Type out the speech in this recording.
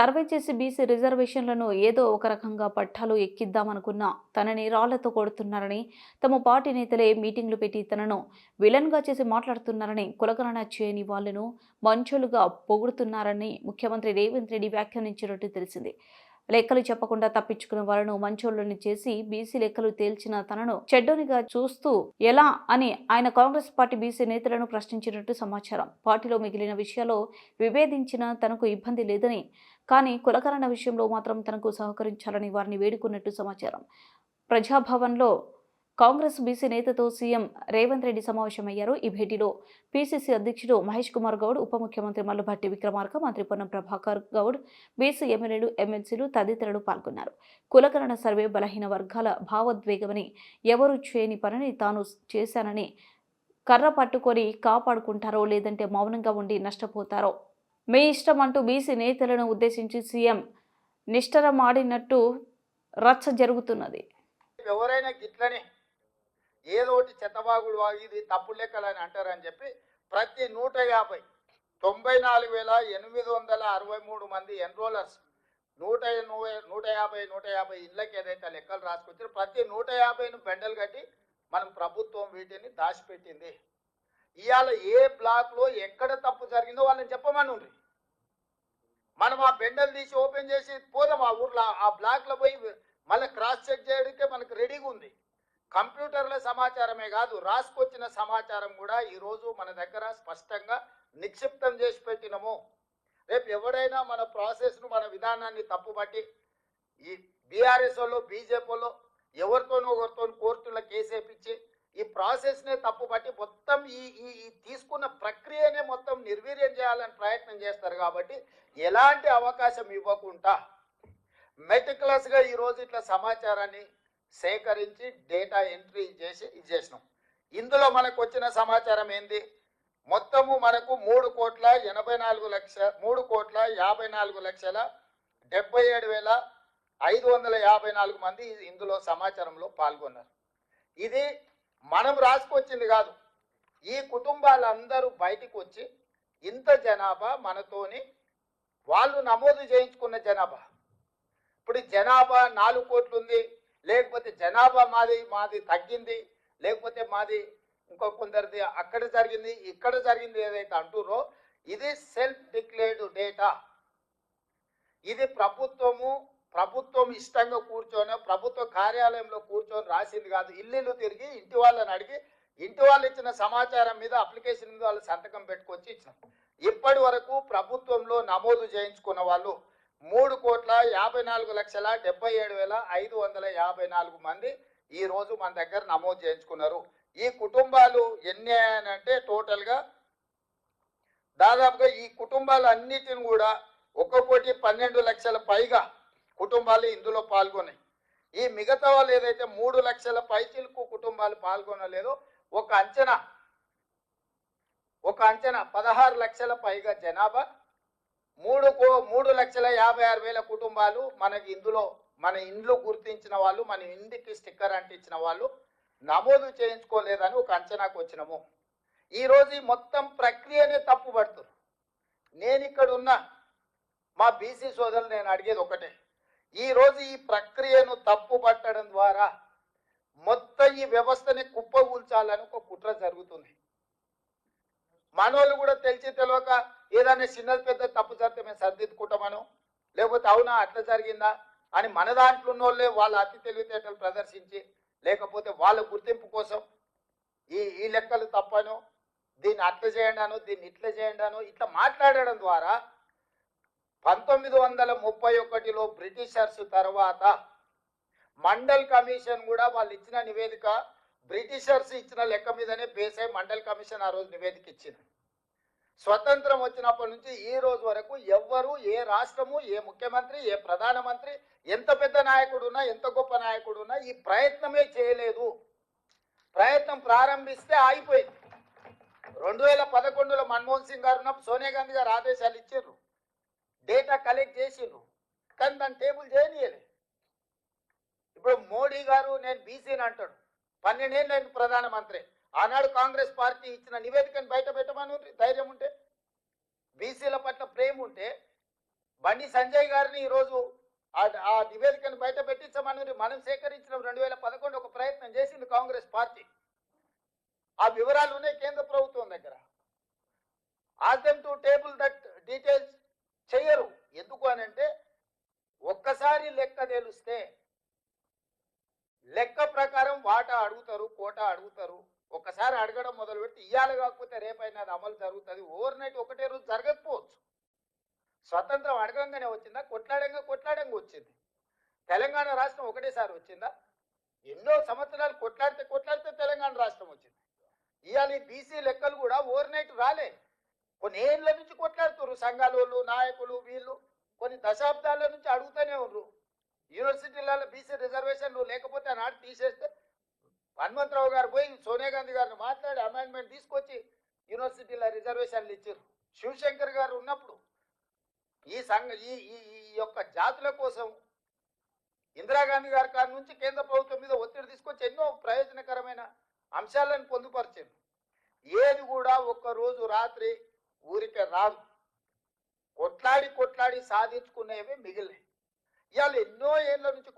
Survey చేసి BC రిజర్వేషన్లను ఏదో ఒక రకంగా పట్టాలు ఎక్కిద్దామనుకున్నా తనని రాళ్ళతో కొడుతున్నారని తమ పార్టీ నేతలే మీటింగ్లు పెట్టి తనను విలన్గా చేసి మాట్లాడుతున్నారని కులగణన చేయని వాళ్ళను మంచోలుగా పొగుడుతున్నారని ముఖ్యమంత్రి రేవంత్ రెడ్డి వ్యాఖ్యానించినట్టు తెలిసింది. లెక్కలు చెప్పకుండా తప్పించుకున్న వాళ్ళను మంచోళ్ళని చేసి బీసీ లెక్కలు తేల్చిన తనను చెడ్డోనిగా చూస్తూ ఎలా అని ఆయన కాంగ్రెస్ పార్టీ బీసీ నేతలను ప్రశ్నించినట్టు సమాచారం. పార్టీలో మిగిలిన విషయాల్లో విభేదించిన తనకు ఇబ్బంది లేదని కానీ కులకరణ విషయంలో మాత్రం తనకు సహకరించాలని వారిని వేడుకున్నట్టు సమాచారం. ప్రజాభవన్లో కాంగ్రెస్ బీసీ నేతతో సీఎం రేవంత్ రెడ్డి సమావేశమయ్యారు. ఈ భేటీలో పీసీసీ అధ్యక్షుడు మహేష్ కుమార్ గౌడ్ ఉప ముఖ్యమంత్రి మల్లుభట్టి విక్రమార్క మంత్రి పొన్నం ప్రభాకర్ గౌడ్ బీసీ ఎమ్మెల్యేలు ఎమ్మెల్సీలు తదితరులు పాల్గొన్నారు. కులకరణ సర్వే బలహీన వర్గాల భావోద్వేగమని ఎవరు చేయని పనిని తాను చేశానని కర్ర పట్టుకొని కాపాడుకుంటారో లేదంటే మౌనంగా ఉండి నష్టపోతారో? మీ ఇష్టం అంటూ బీసీ నేతలను ఉద్దేశించి సీఎం నిష్టరమాడినట్టు రచ్చ జరుగుతున్నది. ఎవరైనా గిట్లనే ఏదో ఒకటి చెత్తబాగుడు వాగి ఇది తప్పు లెక్కలని అంటారని చెప్పి ప్రతి నూట యాభై తొంభై నాలుగు వేల ఎనిమిది వందల అరవై మూడు మంది ఎన్రోలర్స్ నూట నూట యాభై నూట యాభై ఇళ్ళకి ఏదైతే లెక్కలు రాసుకొచ్చారో ప్రతి నూట యాభైను బెండలు కట్టి మనం ప్రభుత్వం వీటిని దాచిపెట్టింది. ఇవాళ ఏ బ్లాక్లో ఎక్కడ తప్పు జరిగిందో వాళ్ళని చెప్పమని ఉంది మనం ఆ బెండలు తీసి ఓపెన్ చేసి పోదాం ఆ ఊర్లో ఆ బ్లాక్లో పోయి మళ్ళీ క్రాస్ చెక్ చేయడానికే మనకు రెడీగా ఉంది. కంప్యూటర్ల సమాచారమే కాదు రాసుకొచ్చిన సమాచారం కూడా ఈరోజు మన దగ్గర స్పష్టంగా నిక్షిప్తం చేసి పెట్టినము. రేపు ఎవడైనా మన ప్రాసెస్ను మన విధానాన్ని తప్పుబట్టి ఈ బీఆర్ఎస్ వాళ్ళు బీజేపీ వాళ్ళు ఎవరితోనో ఒకరితో కోర్టులో కేసు ఈ ప్రాసెస్నే తప్పుబట్టి మొత్తం ఈ ఈ ఈ తీసుకున్న ప్రక్రియనే మొత్తం నిర్వీర్యం చేయాలని ప్రయత్నం చేస్తారు కాబట్టి ఎలాంటి అవకాశం ఇవ్వకుండా మెటికులస్గా ఈరోజు ఇట్లా సమాచారాన్ని సేకరించి డేటా ఎంట్రీ చేసి ఇది చేసినాం ఇందులో మనకు వచ్చిన సమాచారం ఏంది? మొత్తము మనకు మూడు కోట్ల ఎనభై నాలుగు లక్ష మూడు కోట్ల యాభై నాలుగు లక్షల డెబ్బై ఏడు వేల ఐదు వందల యాభై నాలుగు మంది ఇందులో సమాచారంలో పాల్గొన్నారు. ఇది మనం రాసుకొచ్చింది కాదు. ఈ కుటుంబాలందరూ బయటకు వచ్చి ఇంత జనాభా మనతోని వాళ్ళు నమోదు చేయించుకున్న జనాభా. ఇప్పుడు జనాభా నాలుగు కోట్లు ఉంది. లేకపోతే జనాభా మాది మాది తగ్గింది. లేకపోతే మాది ఇంకో కొందరిది అక్కడ జరిగింది ఇక్కడ జరిగింది ఏదైతే అంటురో ఇది సెల్ఫ్ డిక్లేర్డ్ డేటా ఇది ప్రభుత్వము ప్రభుత్వం ఇష్టంగా కూర్చొని ప్రభుత్వ కార్యాలయంలో కూర్చొని రాసింది కాదు. ఇల్లు తిరిగి ఇంటి వాళ్ళని అడిగి ఇంటి వాళ్ళు ఇచ్చిన సమాచారం మీద అప్లికేషన్ మీద వాళ్ళు సంతకం పెట్టుకొచ్చి ఇచ్చినాం ఇప్పటి వరకు ప్రభుత్వంలో నమోదు చేయించుకున్న వాళ్ళు మూడు కోట్ల యాభై నాలుగు లక్షల డెబ్బై ఏడు వేల ఐదు వందల యాభై నాలుగు మంది ఈ రోజు మన దగ్గర నమోదు చేయించుకున్నారు. ఈ కుటుంబాలు ఎన్ని అయ్యానంటే టోటల్గా దాదాపుగా ఈ కుటుంబాలు అన్నిటిని కూడా ఒక కోటి పన్నెండు లక్షల పైగా కుటుంబాలు ఇందులో పాల్గొన్నాయి. ఈ మిగతా వాళ్ళు ఏదైతే మూడు లక్షల పైచిలకు కుటుంబాలు పాల్గొనలేదో ఒక అంచనా ఒక అంచనా పదహారు లక్షల పైగా జనాభా మూడు కో మూడు లక్షల యాభై ఆరు వేల కుటుంబాలు మనకి ఇందులో మన ఇండ్లు గుర్తించిన వాళ్ళు మన ఇంటికి స్టిక్కర్ అంటించిన వాళ్ళు నమోదు చేయించుకోలేదని ఒక అంచనాకు వచ్చినాము. ఈరోజు ఈ మొత్తం ప్రక్రియనే తప్పు నేను ఇక్కడ ఉన్న మా బీసీ సోదరులు నేను అడిగేది ఒకటే. ఈరోజు ఈ ప్రక్రియను తప్పు పట్టడం ద్వారా మొత్తం ఈ వ్యవస్థని కుప్పగూల్చాలని ఒక కుట్ర జరుగుతుంది. మనోళ్ళు కూడా తెలిసి తెలియక ఏదైనా చిన్నది పెద్ద తప్పు జరిగితే మేము సరిదిద్దుకుంటామను? లేకపోతే అవునా అట్లా జరిగిందా? అని మన దాంట్లో ఉన్న వాళ్ళే వాళ్ళ అతి తెలివితేటలు ప్రదర్శించి లేకపోతే వాళ్ళ గుర్తింపు కోసం ఈ ఈ లెక్కలు తప్పను దీన్ని అట్లా చేయండాను దీన్ని ఇట్లా చేయండాను ఇట్లా మాట్లాడడం ద్వారా పంతొమ్మిది వందల ముప్పై ఒకటిలో బ్రిటిషర్స్ తర్వాత మండల్ కమిషన్ కూడా వాళ్ళు ఇచ్చిన నివేదిక బ్రిటిషర్స్ ఇచ్చిన లెక్క మీదనే బేస్ అయి మండల్ కమిషన్ ఆ రోజు నివేదిక ఇచ్చింది. స్వతంత్రం వచ్చినప్పటి నుంచి ఈ రోజు వరకు ఎవ్వరు ఏ రాష్ట్రము ఏ ముఖ్యమంత్రి ఏ ప్రధానమంత్రి ఎంత పెద్ద నాయకుడు ఉన్నా ఎంత గొప్ప నాయకుడు ఉన్నా ఈ ప్రయత్నమే చేయలేదు. ప్రయత్నం ప్రారంభిస్తే ఆగిపోయింది. రెండు వేల పదకొండులో మన్మోహన్ సింగ్ గారు ఉన్నప్పుడు సోనియా గాంధీ గారు ఆదేశాలు ఇచ్చారు డేటా కలెక్ట్ చేసిండ్రు. కానీ దాన్ని టేబుల్ చేయనీయలే. ఇప్పుడు మోడీ గారు నేను బీసీని అంటాడు. పన్నెండేళ్ళు నేను ప్రధానమంత్రి. ఆనాడు కాంగ్రెస్ పార్టీ ఇచ్చిన నివేదికను బయట పెట్టమని ధైర్యం ఉంటే బీసీల పట్ల ప్రేమ ఉంటే బండి సంజయ్ గారిని ఈరోజు ఆ- ఆ నివేదికను బయట పెట్టించమని మనం సేకరించిన రెండు వేల పదకొండు ఒక ప్రయత్నం చేసింది కాంగ్రెస్ పార్టీ. ఆ వివరాలు ఉన్నాయి కేంద్ర ప్రభుత్వం దగ్గర. As to table that details చెయ్యరు. ఎందుకు అని అంటే ఒక్కసారి లెక్క తెలిస్తే లెక్క ప్రకారం వాటా అడుగుతారు కోటా అడుగుతారు ఒక్కసారి అడగడం మొదలు పెడితే ఇయ్యాలి కాకపోతే రేపైనా అది అమలు జరుగుతుంది. ఓవర్ నైట్ ఒకటే రోజు జరగకపోవచ్చు. స్వతంత్రం అడగంగానే వచ్చిందా? కొట్లాడంగా కొట్లాడంగా వచ్చింది. తెలంగాణ రాష్ట్రం ఒకటేసారి వచ్చిందా? ఎన్నో సంవత్సరాలు కొట్లాడితే కొట్లాడితే తెలంగాణ రాష్ట్రం వచ్చింది. ఇవాళ ఈ బీసీ లెక్కలు కూడా ఓవర్ నైట్ రాలే. కొన్ని ఏళ్ళ నుంచి కొట్లాడుతున్నారు సంఘాలోళ్ళు నాయకులు వీళ్ళు. కొన్ని దశాబ్దాల నుంచి అడుగుతూనే ఉన్నారు యూనివర్సిటీలలో బీసీ రిజర్వేషన్లు లేకపోతే ఆనాడు తీసేస్తే హనుమంతరావు గారు పోయి సోనియా గాంధీ గారిని మాట్లాడి అమెండ్మెంట్ తీసుకొచ్చి యూనివర్సిటీల రిజర్వేషన్లు ఇచ్చారు. శివశంకర్ గారు ఉన్నప్పుడు ఈ సంఘ ఈ ఈ యొక్క జాతుల కోసం ఇందిరాగాంధీ గారి కాడి నుంచి కేంద్ర ప్రభుత్వం మీద ఒత్తిడి తీసుకొచ్చి ఎన్నో ప్రయోజనకరమైన అంశాలను పొందుపరిచింది ఏది కూడా ఒక్క రోజు రాత్రి ఊరికే రాదు. కొట్లాడి కొట్లాడి సాధించుకునేవి మిగిలినాయి ఇవాళ ఎన్నో ఏళ్ళ నుంచి